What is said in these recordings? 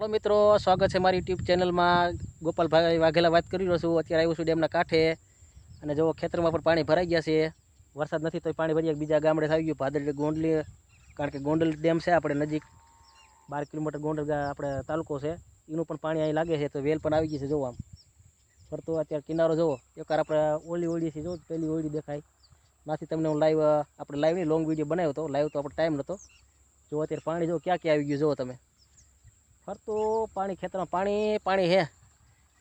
Hello મિત્રો, સ્વાગત છે મારી યુટ્યુબ ચેનલમાં. ગોપાલભાઈ વાઘેલા વાત કરી રહ્યો છું. અત્યારે આવ્યો છું ડેમના કાંઠે. અને જો ખેતરમાં પણ પાણી ભરાઈ ગયા છે. વરસાદ નથી તો પાણી ભરી બીજા ગામડે થઈ ગયું, ભાદરડી ગોંડલી. કારણ કે ગોંડલ ડેમ છે, આપણે નજીક બાર કિલોમીટર ગોંડલ આપણે તાલુકો છે. એનું પણ પાણી અહીં લાગે છે, તો વેલ પણ આવી ગઈ છે જોવો આમ. ફરતો અત્યારે કિનારો જોવો એકવાર આપણે ઓલી ઓળી છે જો પેલી ઓળી દેખાય. નાથી તમને હું લાઈવ આપણે લાઈવ નહીં લોંગ વીડિયો બનાવ્યો હતો. લાઈવ તો આપણે ટાઈમ નહોતો જો અત્યારે પાણી જો ક્યાં ક્યાં આવી ગયું, જુઓ તમે. ફરતું, પાણી ખેતરમાં પાણી પાણી હે.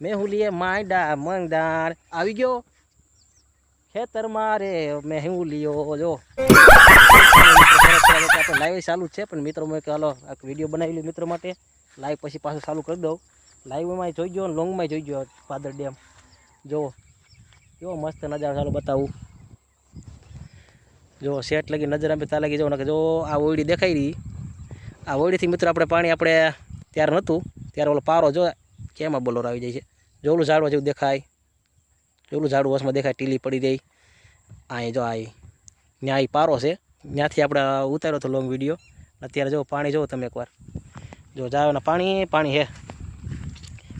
મેં હું લીએ માંડા મંગદાર આવી ગયો? ખેતરમાં રે, મેં હું લીયો, જો. લાઈવ ચાલુ છે, પણ મિત્રો મેં કે હાલો, આ વીડિયો બનાવી મિત્રો માટે. લાઈવ પછી પાછું ચાલુ કરી દઉં. લાઈવમાં જોઈ ગયો લોંગમાં જોઈ ગયો, પાદર ડેમ. જો, કેવો મસ્ત નજારો ચાલો બતાવું. જો સેટ લગી નજર આપી તા જો, આ ઓયડી દેખાઈ રહી. આ ઓયડીથી મિત્રો આપણે પાણી આપણે ત્યારે નહોતું. ત્યારે ઓલો પારો જો કેમાં બોલોર આવી જાય છે? જો ઓલું ઝાડવા જેવું દેખાય. જોલું ઝાડું વસમાં દેખાય, ટીલી પડી રહી. અહીં જો અહીં ત્યાં અહીં પારો છે. ત્યાંથી આપણે ઉતાર્યો હતો લોંગ વીડિયો અત્યારે જો પાણી જોવો તમે એકવાર. જો જાવ પાણી પાણી હે.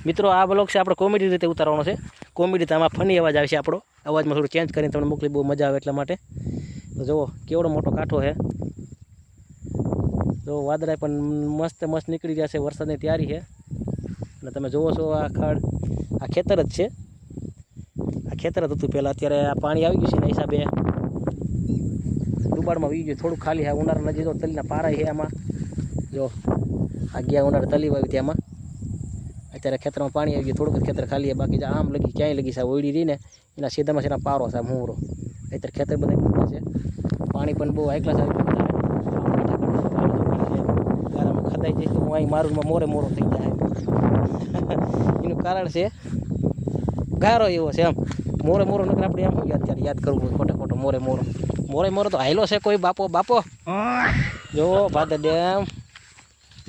મિત્રો, આ બ્લોગ છે આપણે કોમેડી રીતે ઉતારવાનો છે. કોમેડી આમાં ફની અવાજ આવે છે આપણો. અવાજમાં થોડું ચેન્જ કરીને તમને મોકલી, બહુ મજા આવે એટલા માટે. તો જુઓ, કેવડો મોટો કાંઠો છે જો વાદળા પણ મસ્ત મસ્ત નીકળી ગયા છે, વરસાદની તૈયારી છે. અને તમે જુઓ છો, આ ખડ, આ ખેતર જ છે. આ ખેતર જ હતું પહેલાં, અત્યારે આ પાણી આવી ગયું છે એના હિસાબે. ડુબાડમાં આવી ગયું થોડું ખાલી છે ઉનાળા નજીક જો તલીના પારા છે આમાં. જો, આ ગયા ઉનાળે તલી વાવી ત્યાંમાં અત્યારે ખેતરમાં પાણી આવી ગયું, થોડુંક જ ખેતર ખાલી છે, બાકી જે આમ લગી, ક્યાંય લગી છે ઓયડી રહીને એના સીધામાં સીધા પારો છે, આમ હુંરો અત્યારે ખેતર બધા ડૂબા છે. પાણી પણ બહુ હાઈ ક્લાસ ગયું જાય તો હું અહીં મારું મોરે મોરો થઈ જાય. એનું કારણ છે, ગારો એવો છે એમ. મોરે મોરો નકર આપણે એમ યાદ અત્યારે યાદ કરવું હોય ખોટે ખોટો, મોરે મોરો. મોરે મોરો તો હાયલો છે કોઈ બાપો બાપો. જો, ભાદર ડેમ.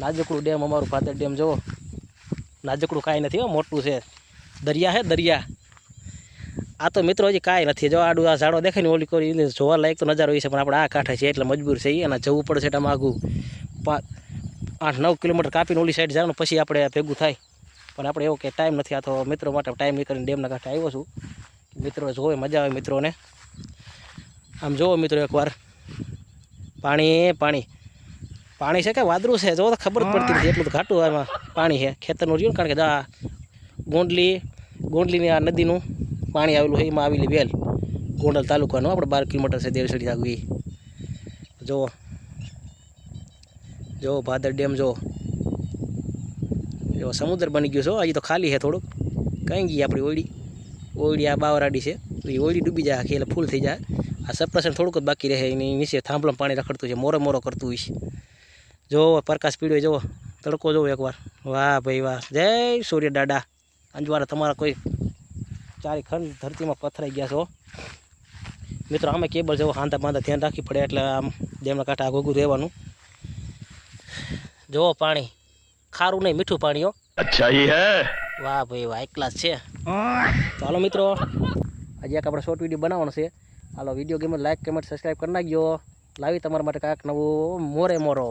નાજકડું ડેમ અમારું ભાદર ડેમ જુઓ નાજકડું કાંઈ નથી હો, મોટું છે. દરિયા છે, દરિયા. આ તો મિત્રો હજી કાંઈ નથી. જો આડું આ ઝાડો દેખાય ને ઓલી કરી જોવા લાયક તો નજારો હોય છે, પણ આપણે આ કાંઠે છે એટલે મજબૂર છે એના જવું પડશે એટલે પાંચ આઠ નવ કિલોમીટર કાપીને ઓલી સાઈડ જવાનું પછી આપણે ભેગું થાય. પણ આપણે એવો કે ટાઈમ નથી, આ તો મિત્રો માટે ટાઈમ નીકળીને ડેમના કાંઠે આવ્યો છું. મિત્રો જોવે, મજા આવે મિત્રોને. આમ જુઓ મિત્રો એકવાર. પાણી પાણી. પાણી છે કે વાદળું છે? જો તો ખબર જ પડતી નથી, એટલું તો ઘાટું આમાં પાણી છે. ખેતરનું રહ્યું કારણ કે આ ગોંડલી, ગોંડલીની આ નદીનું પાણી આવેલું છે, એમાં આવેલી વેલ. ગોંડલ તાલુકાનું, આપણે બાર કિલોમીટર છે દેવસડી આગવી. જુઓ જો ભાદર ડેમ જો. જો સમુદ્ર બની ગયો છો હજી તો ખાલી છે થોડુંક. કઈ ગઈ આપણી ઓયડી? ઓયડી આ બાવરાડી છે. એ ઓયડી ડૂબી જાય, આખી એટલે ફૂલ થઈ જાય. આ સપ્રેશન થોડુંક જ બાકી રહે, એની નીચે થાંભલામાં પાણી રખડતું છે, મોરો મોરો કરતું હોય છે. જો પ્રકાશ પીડ્યો જુઓ તડકો જોવો એકવાર. વાહ ભાઈ વાહ. જય સૂર્ય દાડા અંજવારા તમારા કોઈ ચારે ખંડ ધરતીમાં પથરાઈ ગયા છો મિત્રો આમે કેબલ જેવો હાંધા બાંધા ધ્યાન રાખવી પડે એટલે આમ ડેમના કાંઠા આગોગું રહેવાનું. જુઓ પાણી. ખારું નહીં મીઠું પાણી અચ્છા એ હે? વાહ ભાઈ વાહ એક ક્લાસ છે. ચાલો મિત્રો આજે એક આપણે શોર્ટ વીડિયો બનાવવાનો છે. હાલો video game like comment subscribe કરી નાખજો. લાવી તમારા માટે કાંઈક નવું મોરે મોરો.